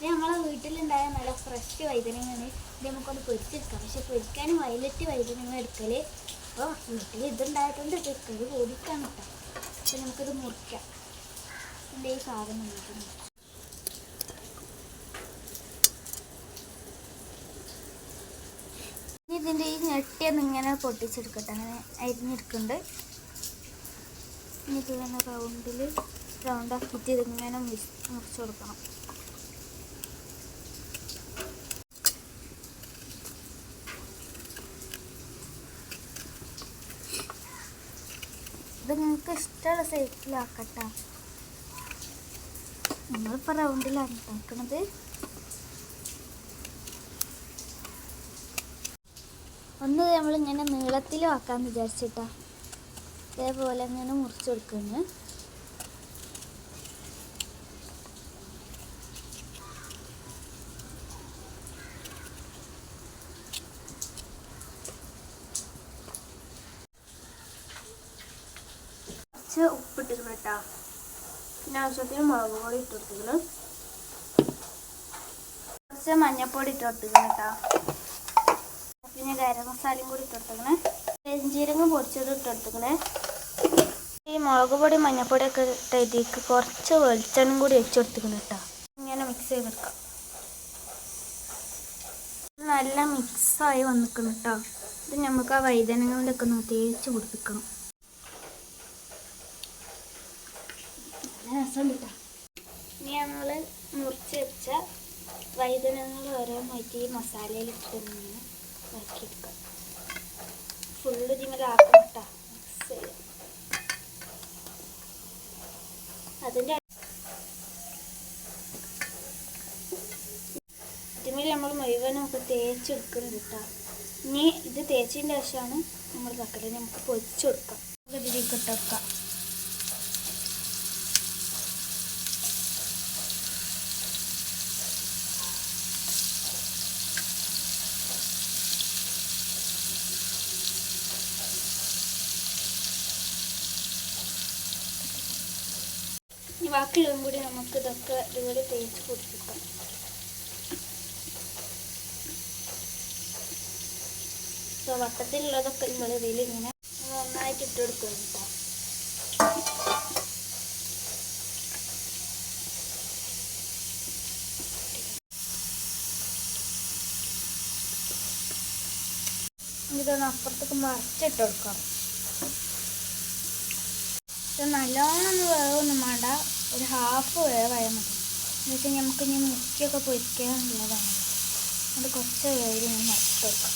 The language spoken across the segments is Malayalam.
ഇത് നമ്മളെ വീട്ടിലുണ്ടായ നല്ല ഫ്രഷ് വൈദ്യനങ്ങളാണ് ഇത് നമുക്കൊന്ന് പൊരിച്ചെടുക്കാം. പക്ഷെ പൊരിക്കാനും വയലറ്റ് വൈദ്യനങ്ങൾ എടുക്കൽ അപ്പോൾ വീട്ടിൽ ഇതുണ്ടായതുകൊണ്ട് ഇത് എടുക്കൽ കിട്ടാം കേട്ടോ അപ്പോൾ നമുക്കിത് മുറിക്കാം. ഇതിന്റെ ഈ സാധനം നമുക്ക്. ഇനി ഇതിന്റെ ഈ ഞെട്ടിയൊന്ന് ഇങ്ങനെ പൊട്ടിച്ചെടുക്കട്ടെ. അങ്ങനെ അരിഞ്ഞെടുക്കുന്നുണ്ട്. ഇനി ഇത് ഇങ്ങനെ റൗണ്ടിൽ റൗണ്ട് ആക്കിയിട്ട് ഇതിങ്ങനെ മുറിച്ച് കൊടുക്കണം. നിങ്ങൾക്ക് ഇഷ്ടമുള്ള സൈസിലാക്കട്ടെ നമ്മളിപ്പോൾ റൗണ്ടിലാണ് ഉണ്ടാക്കുന്നത് ഒന്ന് നമ്മളിങ്ങനെ നീളത്തിലും ആക്കാന്ന് വിചാരിച്ചിട്ടാ. ഇതേപോലെ ഇങ്ങനെ മുറിച്ച് കൊടുക്കുന്നു. കുറച്ച് ഉപ്പിട്ടിരുന്നു കേട്ടോ പിന്നെ ആവശ്യത്തിന് മുളക് പൊടി ഇട്ട് കൊടുത്തിരുന്നു കുറച്ച് മഞ്ഞപ്പൊടി ഇട്ട് കൊടുത്തിരുന്നു കേട്ടോ പിന്നെ ഗരം മസാലയും കൂടി ഇട്ട് കൊടുത്തിരിക്കണേ പെരിഞ്ചീരകം പൊടിച്ചത് ഇട്ട് കൊടുത്തിരിക്കണേ ഈ മുളക് പൊടി മഞ്ഞപ്പൊടി ഒക്കെ ഇട്ട ഇതിലേക്ക് കുറച്ച് വെളിച്ചെണ്ണം കൂടി വെച്ച് കൊടുത്തിരിക്കണം കേട്ടോ ഇങ്ങനെ മിക്സ് ചെയ്തെടുക്കാം. നല്ല മിക്സായി വന്നിക്കണം കേട്ടോ ഇത് നമുക്ക് ആ വൈതനങ്ങളിലൊക്കെ ഒന്ന് തേച്ച് പിടിപ്പിക്കണം നല്ല രസമുണ്ട് കേട്ടോ. ഇനി നമ്മൾ മുറിച്ച് വെച്ച വൈദ്യനങ്ങൾ ഓരോന്നായിട്ട് ഈ മസാലയിലിട്ട് ഇങ്ങനെ ഇതാക്കിയെടുക്കാം ഫുള്ള് ഇതിമലാക്കണം കേട്ടോ. മിക്സ് അതിന്റെ ഇതിമേൽ നമ്മൾ മുഴുവനും ഒക്കെ തേച്ചെടുക്കുന്നുണ്ട് കേട്ടോ. ഇനി ഇത് തേച്ചതിന്റെ ശേഷമാണ് നമ്മൾ തക്കൽ നമുക്ക് പൊരിച്ചെടുക്കാം ഇതിലേക്ക് ഇട്ടെടുക്കാം ബാക്കിയുള്ളതും കൂടി നമുക്ക് ഇതൊക്കെ ഇതുപോലെ തേച്ച് പൊടിപ്പിക്കാം സോ വട്ടത്തിലുള്ളതൊക്കെ നമ്മൾ ഇതിൽ ഇങ്ങനെ നന്നായിട്ട് ഇട്ട് കൊടുക്കും കേട്ടോ. ഇതൊന്ന് അപ്പുറത്തേക്ക് മറിച്ചിട്ട് കൊടുക്കാം. നല്ലോണം വേവൊന്നും വേണ്ട. ഒരു ഹാഫ് വേവായാൽ മതി. എന്നുവെച്ചാൽ നമുക്ക് ഇനി മുക്കിയൊക്കെ പൊരിക്കാനുള്ളതാണ് അത് കുറച്ച് വേവിൽ ഞാൻ മറച്ചു വെക്കാം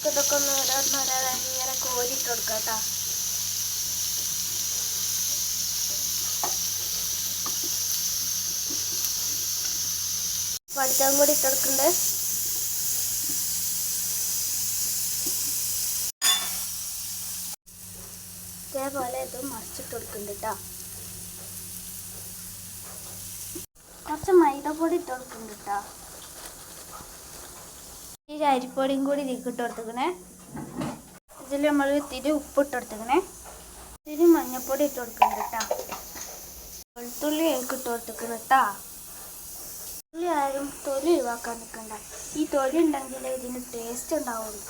ഇതൊക്കെ ഒന്ന് ഓരോന്നോരോന്ന് ഇങ്ങനെ കോരിട്ട് കൊടുക്കാം കേട്ടോ. വടിച്ചാലും കൂടി ഇട്ട് ഇതേപോലെ ഇത് മറിച്ചിട്ട് കൊടുക്കുന്നുണ്ട് കേട്ടോ കുറച്ച് മൈദപ്പൊടി ഇട്ട് കൊടുക്കുന്നുണ്ട് കേട്ടോ ഈ അരിപ്പൊടിയും കൂടി ഇതിക്ക് ഇട്ട് കൊടുത്തേക്കണേ. ഇതിൽ നമ്മൾ തിരി ഉപ്പ് ഇട്ട് കൊടുത്തേക്കണേ. ഇത്തിരി മഞ്ഞൾപ്പൊടി ഇട്ട് കൊടുക്കുന്നുണ്ട് കേട്ടോ വെളുത്തുള്ളി എനിക്ക് ഇട്ട് കൊടുത്തേക്കണം കേട്ടോ ും തൊലി ഒഴിവാക്കാൻ നിൽക്കണ്ട. ഈ തൊലി ഉണ്ടെങ്കിൽ ഇതിന് ടേസ്റ്റ് ഉണ്ടാവുള്ളൂ.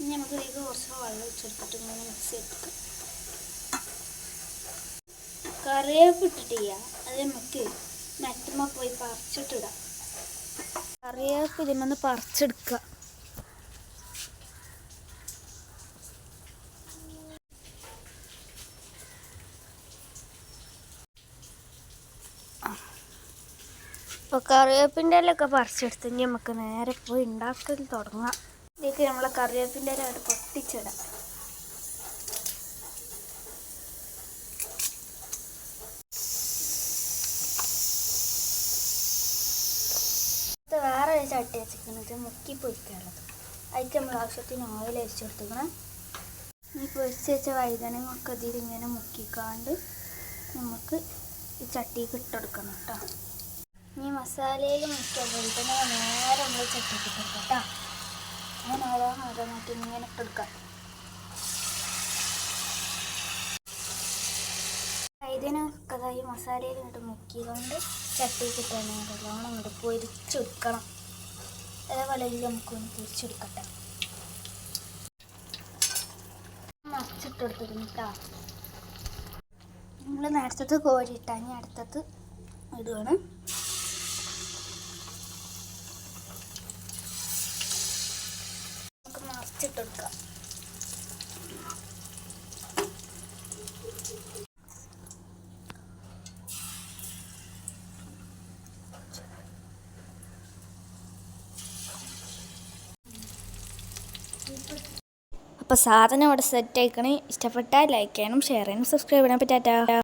ഇനി നമുക്ക് ഇതിലേക്ക് കുറച്ച് വെള്ളം ഒഴിച്ചെടുത്തിട്ട് ഇങ്ങനെ മിക്സ് ചെയ്തെടുക്കാം. കറിവേപ്പ് ഇട്ടിട്ടില്ല. അത് നമുക്ക് മറ്റുമ്പോൾ പോയി പറിച്ചിട്ടിടാം കറിവേപ്പ് ഇതിമന്ന് പറിച്ചെടുക്കുക. അപ്പോൾ കറിവേപ്പിന്റെ ഇലയൊക്കെ പറിച്ചെടുത്ത് ഇനി നമുക്ക് നേരെ പോയി ഉണ്ടാക്കൽ തുടങ്ങാം. ഇതിലേക്ക് നമ്മൾ കറിവേപ്പിന്റെ ഇല പൊട്ടിച്ചിടാം. വേറെ ഒരു ചട്ടി വെച്ചിരിക്കുന്നത് മുക്കി പൊരിക്കാനുള്ളത്. അതിക്ക് നമ്മൾ ആവശ്യത്തിന് ഓയിൽ അരിച്ചു കൊടുത്തിക്കണം ഈ പൊരിച്ച് വെച്ച വഴുതനങ്ങൊക്കെ ഒക്കെ ഇങ്ങനെ മുക്കിക്കാണ്ട് നമുക്ക് ഈ ചട്ടിക്ക് ഇട്ടെടുക്കണം കേട്ടോ. ഈ മസാലയിൽ മുക്കിയ വെളുത്തുള്ളി നേരെ നമ്മൾ ചട്ടിക്ക് ഇട്ടെടുക്കാം കേട്ടോ. അങ്ങനെ ഈ മസാലയിൽ ഇങ്ങോട്ട് മുക്കിയതുകൊണ്ട് ചട്ടിക്ക് തന്നെ നല്ലോണം ഇങ്ങോട്ട് പൊരിച്ചെടുക്കണം അതേപോലെ നമുക്ക് നമുക്കൊന്ന് പൊരിച്ചെടുക്കട്ടെ മറിച്ചിട്ടെടുത്തിരുന്നു കേട്ടോ നമ്മൾ നേരത്തത് കോരിയിട്ടാ ഇനി അടുത്തത് ഇടുകയാണ് മറിച്ചിട്ടെടുക്കാം അപ്പോൾ സാധനം അവിടെ സെറ്റ് ആയിക്കണേ. ഇഷ്ടപ്പെട്ടാൽ ലൈക്ക് ചെയ്യണം ഷെയർ ചെയ്യണം സബ്സ്ക്രൈബ് ചെയ്യാൻ പറ്റാത്ത